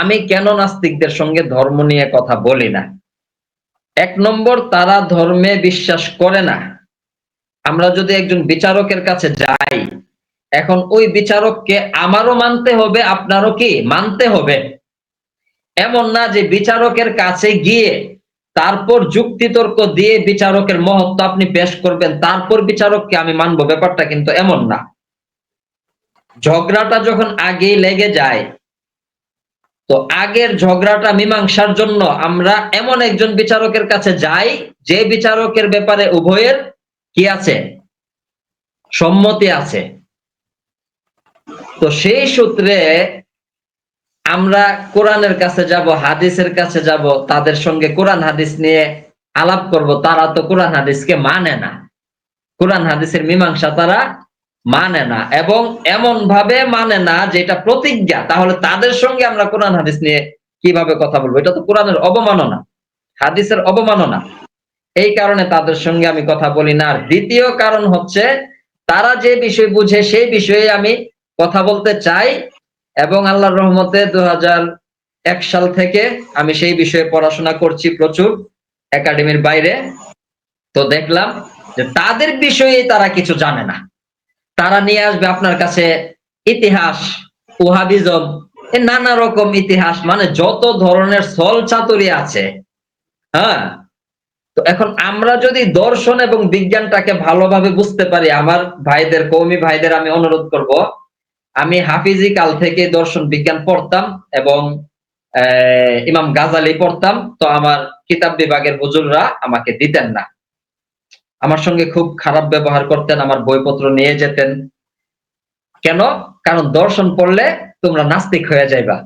আমি কেন নাস্তিকদের সঙ্গে ধর্ম নিয়ে কথা বলি না? এক নম্বর, তারা ধর্মে বিশ্বাস করে না। আমরা যদি একজন বিচারকের কাছে যাই, এখন ওই বিচারককে আমারও মানতে হবে, আপনারও কি? মানতে হবে। এমন না যে বিচারকের কাছে গিয়ে তারপর যুক্তিতর্ক দিয়ে বিচারকের মহত্ব আপনি পেশ করবেন, তারপর বিচারককে আমি মানবো। ব্যাপারটা কিন্তু এমন না। ঝগড়াটা যখন আগেই লেগে যায় তো আগের ঝগড়াটা মীমাংসার জন্য আমরা এমন একজন বিচারকের কাছে যাই, যে বিচারকের ব্যাপারে উভয়ের কি আছে? সম্মতি আছে। তো সেই সূত্রে আমরা কোরআনের কাছে যাব, হাদিসের কাছে যাব, তাদের সঙ্গে কোরআন হাদিস নিয়ে আলাপ করব, তারা তো কোরআন হাদিসকে মানে না। কোরআন হাদিসের মীমাংসা তারা মানে না, এবং এমন ভাবে মানে না যেটা প্রতিজ্ঞা, তাহলে তাদের সঙ্গে আমরা কোরআন হাদিস নিয়ে কীভাবে কথা বলব? এটা তো কোরআনের অবমাননা, হাদিসের অবমাননা। এই কারণে তাদের সঙ্গে আমি কথা বলি না। আর দ্বিতীয় কারণ হচ্ছে, তারা যে বিষয় বুঝে সেই বিষয়ে আমি কথা বলতে চাই, এবং আল্লাহর রহমতে দু এক সাল থেকে আমি সেই বিষয়ে পড়াশোনা করছি প্রচুর একাডেমির বাইরে। তো দেখলাম যে তাদের বিষয়ে তারা কিছু জানে না। তারা নিয়ে আসবে আপনার কাছে ইতিহাস ওহাবিজম নানা রকম ইতিহাস মানে যত ধরনের সল চাতুরি আছে হ্যাঁ? তো এখন আমরা যদি দর্শন এবং বিজ্ঞানটাকে ভালোভাবে বুঝতে পারি, আমার ভাইদের, কৌমি ভাইদের আমি অনুরোধ করব, আমি হাফিজি কাল থেকে দর্শন বিজ্ঞান পড়তাম এবং ইমাম গাজালি পড়তাম, তো আমার কিতাব বিভাগের হুজুররা আমাকে দিতেন না। আমার সঙ্গে খুব খারাপ ব্যবহার করতেন আমার বইপত্র নিয়ে যেতেন। কেন? কারণ দর্শন পড়লে তোমরা নাস্তিক হয়ে যাইবা।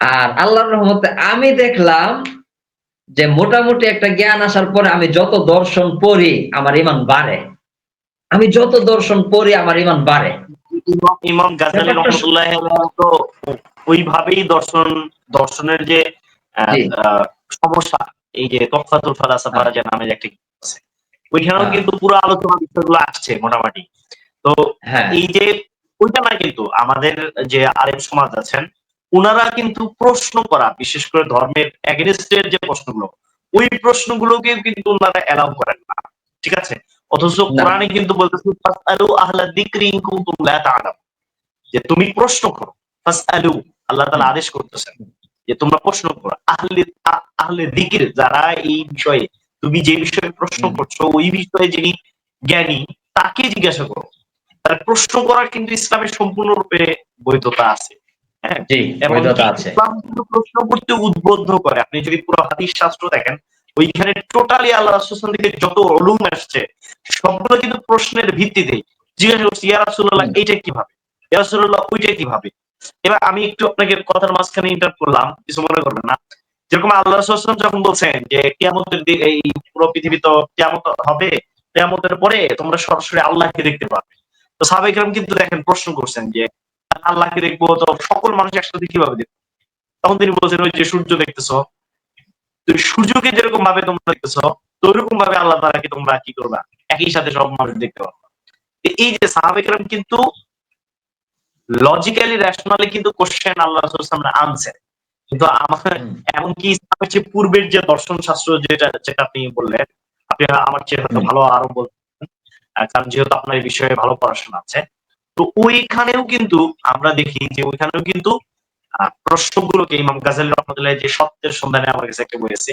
আর আল্লাহর রহমতে আমি দেখলাম যে মোটামুটি একটা জ্ঞান আসার পরে আমি যত দর্শন পড়ি আমার ইমান বাড়ে। আমি যত দর্শন পড়ি আমার ইমান বাড়ে। ইমাম গাজালি রহমতুল্লাহ তো ওইভাবেই দর্শন দর্শনের যে সমস্যা এই যে তফাতুল ফালাসাফা যে নামে একটা ওইখানেও হ্যাঁ। কিন্তু পুরো আলোচনা বিষয়গুলো আসছে মোটামুটি। তো হ্যাঁ। এই যে ওইটা না কিন্তু আমাদের যে আরেক সমাজ আছেন ওনারা কিন্তু প্রশ্ন করা বিশেষ করে ধর্মের এগেনস্টের যে প্রশ্নগুলো ওই প্রশ্নগুলোকে কিন্তু ওনারা অ্যালাউ করেন না। ঠিক আছে? অথচ কোরআনে কিন্তু বলতেছে ফাসআলু আহলা যিকরি ইন কুনতুম লা তা'লাম যে তুমি প্রশ্ন করো ফাসআলু আল্লাহ তাআলা আদেশ করতেছেন যে তোমরা প্রশ্ন করো আহলে আহলে যিকির যারা এই বিষয়ে তুমি যে বিষয়ে প্রশ্ন করছ ওই বিষয়ে যিনি জ্ঞানী তাকে জিজ্ঞাসা করো। তার প্রশ্ন করা কিন্তু ইসলামের সম্পূর্ণরূপে বৈধতা আছে। হ্যাঁ? ইসলাম কিন্তু প্রশ্ন করতে উদ্বুদ্ধ করে আপনি যদি পুরো হাদিস শাস্ত্র দেখেন ওইখানে টোটালি আল্লাহ রাসূল থেকে যত অলুম আসছে সবগুলো কিন্তু প্রশ্নের ভিত্তিতে। জিজ্ঞাসা করছি ইয়া রাসূলুল্লাহ এইটা কীভাবে? ইয়া রাসূলুল্লাহ ওইটা কীভাবে? এবার আমি একটু আপনাকে কথার মাঝখানে ইন্টার করলাম কিছু মনে করবেন না। যেরকম আল্লাহ যখন বলছেন যে কিয়ামতের এই পুরো পৃথিবী তো কিয়ামত হবে, কিয়ামতের পরে তোমরা সরাসরি আল্লাহকে দেখতে পাবে। তো সাবেকরাম কিন্তু দেখেন, প্রশ্ন করছেন যে আল্লাহকে দেখব তো সকল মানুষ একসাথে কীভাবে দেখব? তখন তিনি বলছেন, ওই যে সূর্য দেখতেছো সূর্যকে যেরকম ভাবে তোমরা দেখতেছ তো ওইরকম ভাবে আল্লাহ তালাকে তোমরা কি করবা? একই সাথে সব মানুষ দেখতে পারবা এই যে সাহাবেকরাম কিন্তু লজিক্যালি রেশনালি কিন্তু কোশ্চেন আল্লাহ সামনে আনছে কিন্তু আমার এমনকি ইসলামের যে পূর্বের যে দর্শন শাস্ত্র যেটা যেটা আপনি বললেন আপনি আমার চেয়ে হয়তো ভালো আরও বলতেন। কারণ যেহেতু আপনার এই বিষয়ে ভালো পড়াশোনা আছে তো ওইখানেও কিন্তু আমরা দেখি যে ওইখানেও কিন্তু প্রশ্নগুলোকে ইমাম গাজালি রহমতুল্লাহ যে সত্যের সন্ধানে আমার কাছে একটা বলেছে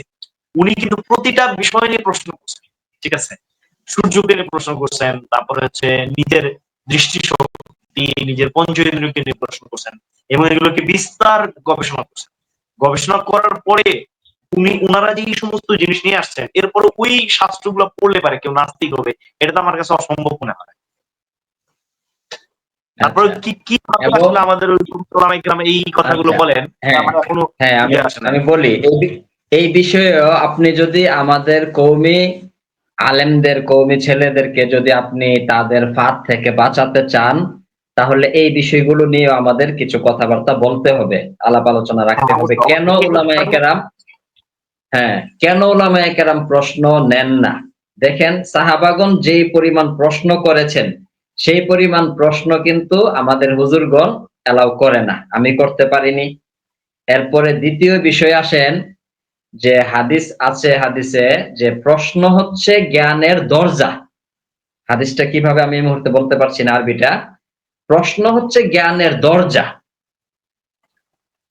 উনি কিন্তু প্রতিটা বিষয় নিয়ে প্রশ্ন করছেন ঠিক আছে? সূর্যকে নিয়ে প্রশ্ন করছেন তারপরে হচ্ছে নিজের দৃষ্টি শক্তি নিজের পঞ্চেন্দ্রকে নিয়ে প্রশ্ন করছেন এবং এগুলোকে বিস্তার গবেষণা করছেন। গবেষণা করার পরে উনি ওনারা যে সমস্ত জিনিস নিয়ে আসছেন এরপরে ওই শাস্ত্রগুলো পড়লে পারে কেউ নাস্তিক হবে এটা তো আমার কাছে অসম্ভব মনে হয় তারপরে আচ্ছা। কি কি আমাদের ওই গ্রামে এই কথাগুলো আচ্ছা। বলেন হ্যাঁ হ্যাঁ আমি ইয়ে আমি বলি এই বিষয়েও আপনি যদি আমাদের কৌমি আলেমদের কৌমি ছেলেদেরকে যদি আপনি তাদের ফাঁদ থেকে বাঁচাতে চান তাহলে এই বিষয়গুলো নিয়ে আমাদের কিছু কথাবার্তা বলতে হবে আলাপ আলোচনা রাখতে হ্যাঁ, হবে। কেন ওলামায়ে কেরাম? হ্যাঁ কেন ওলামায়ে কেরাম প্রশ্ন নেন না? দেখেন সাহাবাগন যেই পরিমাণ প্রশ্ন করেছেন সেই পরিমাণ প্রশ্ন কিন্তু আমাদের হুজুরগণ অ্যালাউ করে না। আমি করতে পারিনি। এরপরে দ্বিতীয় বিষয় আসেন যে হাদিস আছে হাদিসে যে প্রশ্ন হচ্ছে জ্ঞানের দরজা। হাদিসটা কীভাবে আমি এই মুহূর্তে বলতে পারছি না আরবিটা? প্রশ্ন হচ্ছে জ্ঞানের দরজা।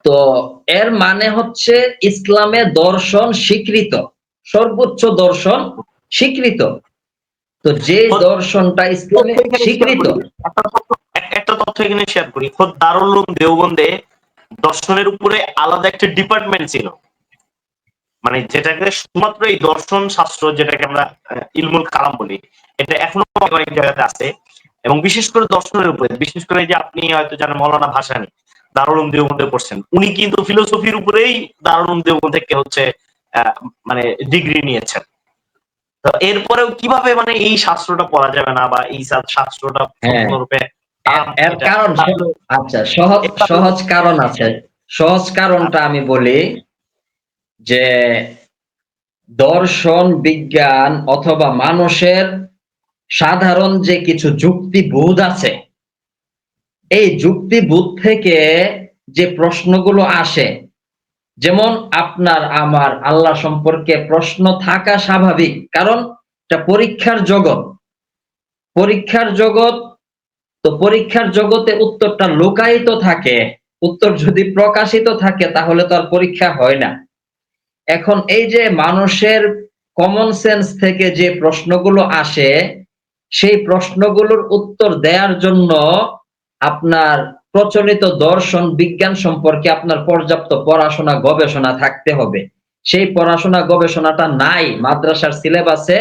তো এর মানে হচ্ছে ইসলামে দর্শন স্বীকৃত সর্বোচ্চ দর্শন স্বীকৃত। তো যে দর্শনটা ইসলামে স্বীকৃত। একটা তথ্য- একটা তথ্য এখানে শেয়ার করি। খোদ দারুল দেওবন্দে দর্শনের উপরে আলাদা একটা ডিপার্টমেন্ট ছিল। মানে যেটাকে শুধুমাত্র এই দর্শন শাস্ত্র যেটাকে আমরা ইলমুল কালাম বলি এটা এখনও অনেক জায়গাতে আছে। এবং বিশেষ করে দর্শনের উপরে বিশেষ করে যে আপনি হয়তো জানেন মৌলানা ভাসানি দারুল উলুম দেওবন্দে পড়ছেন উনি কিন্তু ফিলোসফির উপরেই দারুল উলুম দেওবন্দ থেকে হচ্ছে মানে ডিগ্রি নিয়েছেন। তো এরপরেও কীভাবে মানে এই শাস্ত্রটা পড়া যাবে না বা এই শাস্ত্রটা হ্যাঁ। এর- এর কারণ আচ্ছা সহজ সহজ কারণ আছে। সহজ কারণটা আমি বলি যে দর্শন বিজ্ঞান অথবা মানুষের সাধারণ যে কিছু যুক্তিবোধ আছে, এই যুক্তিবোধ থেকে যে প্রশ্নগুলো আসে, যেমন আপনার আমার আল্লাহ সম্পর্কে প্রশ্ন থাকা স্বাভাবিক, কারণ এটা পরীক্ষার জগৎ। পরীক্ষার জগৎ, তো পরীক্ষার জগতে উত্তরটা লুকায়িত থাকে, উত্তর যদি প্রকাশিত থাকে তাহলে তো আর পরীক্ষা হয় না। এখন এই যে মানুষের কমন সেন্স থেকে যে প্রশ্নগুলো আসে সেই প্রশ্নগুলোর উত্তর দেওয়ার জন্য আপনার প্রচলিত দর্শন, বিজ্ঞান সম্পর্কে আপনার পর্যাপ্ত পড়াশোনা, গবেষণা থাকতে হবে। সেই পড়াশোনা, গবেষণাটা নাই, মাদ্রাসার সিলেবাসে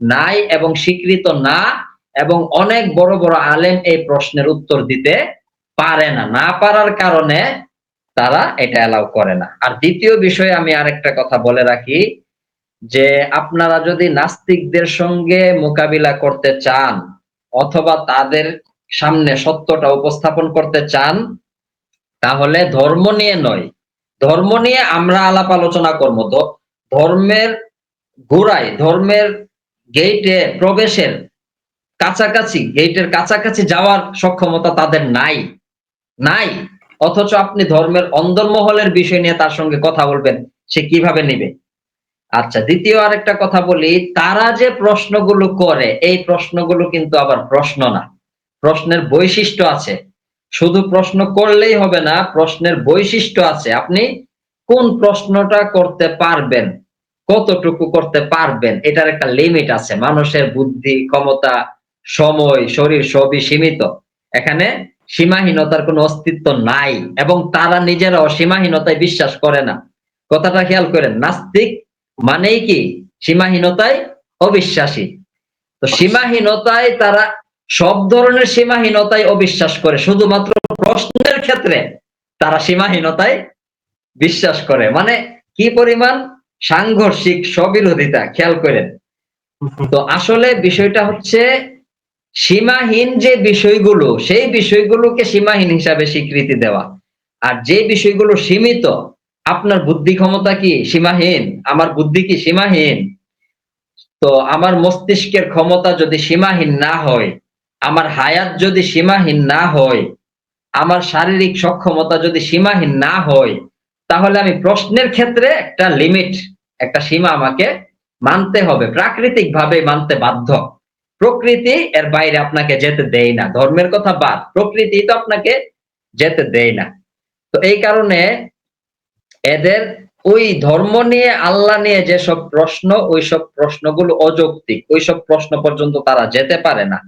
নাই এবং স্বীকৃত না এবং অনেক বড় বড় আলেম এই প্রশ্নের উত্তর দিতে পারে না। না পারার কারণে তারা এটা অ্যালাউ করে না। আর দ্বিতীয় বিষয়ে আমি আরেকটা কথা বলে রাখি যে আপনারা যদি নাস্তিকদের সঙ্গে মোকাবিলা করতে চান, অথবা তাদের সামনে সত্যটা উপস্থাপন করতে চান, তাহলে ধর্ম নিয়ে নয়। ধর্ম নিয়ে আমরা আলাপ আলোচনা করব। ধর্মের ঘোড়ায় ধর্মের গেইটে প্রবেশের কাছাকাছি গেইটের কাছাকাছি যাওয়ার সক্ষমতা তাদের নাই। নাই। অথচ আপনি ধর্মের অন্দরমহলের বিষয় নিয়ে তার সঙ্গে কথা বলবেন, সে কীভাবে নিবে? আচ্ছা দ্বিতীয় আরেকটা কথা বলি, তারা যে প্রশ্নগুলো করে, এই প্রশ্নগুলো কিন্তু আবার প্রশ্ন না। প্রশ্নের বৈশিষ্ট্য আছে। শুধু প্রশ্ন করলেই হবে না, প্রশ্নের বৈশিষ্ট্য আছে। আপনি কোন প্রশ্নটা করতে পারবেন, কতটুকু করতে পারবেন, এটার একটা লিমিট আছে। মানুষের বুদ্ধি, ক্ষমতা, সময়, শরীর সবই সীমিত। এখানে সীমাহীনতার কোনো অস্তিত্ব নাই, এবং তারা নিজেরাও সীমাহীনতায় বিশ্বাস করে না। কথাটা খেয়াল করেন, নাস্তিক মানেই কি? সীমাহীনতায় অবিশ্বাসী। তো সীমাহীনতায় তারা সব ধরনের সীমাহীনতায় অবিশ্বাস করে। শুধুমাত্র প্রশ্নের ক্ষেত্রে তারা সীমাহীনতায় বিশ্বাস করে। মানে কি পরিমাণ সাংঘর্ষিক স্ববিরোধিতা খেয়াল করেন। তো আসলে বিষয়টা হচ্ছে সীমাহীন যে বিষয়গুলো সেই বিষয়গুলোকে সীমাহীন হিসাবে স্বীকৃতি দেওয়া। আর যে বিষয়গুলো সীমিত আপনার বুদ্ধি ক্ষমতা কি? সীমাহীন। আমার বুদ্ধি কি সীমাহীন? তো আমার মস্তিষ্কের ক্ষমতা যদি সীমাহীন না হয়, আমার হায়াত যদি সীমাহীন না হয়, আমার শারীরিক সক্ষমতা যদি সীমাহীন না হয়, তাহলে আমি প্রশ্নের ক্ষেত্রে একটা লিমিট, একটা সীমা আমাকে মানতে হবে। প্রাকৃতিক ভাবে মানতে বাধ্য। প্রকৃতি এর বাইরে আপনাকে যেতে দেয় না। ধর্মের কথা বাদ, প্রকৃতি তো আপনাকে যেতে দেয় না। তো এই কারণে এদের ওই ধর্ম নিয়ে, আল্লাহ নিয়ে যেসব প্রশ্ন, ওইসব প্রশ্নগুলো অযৌক্তিক। ওইসব প্রশ্ন পর্যন্ত তারা যেতে পারে না।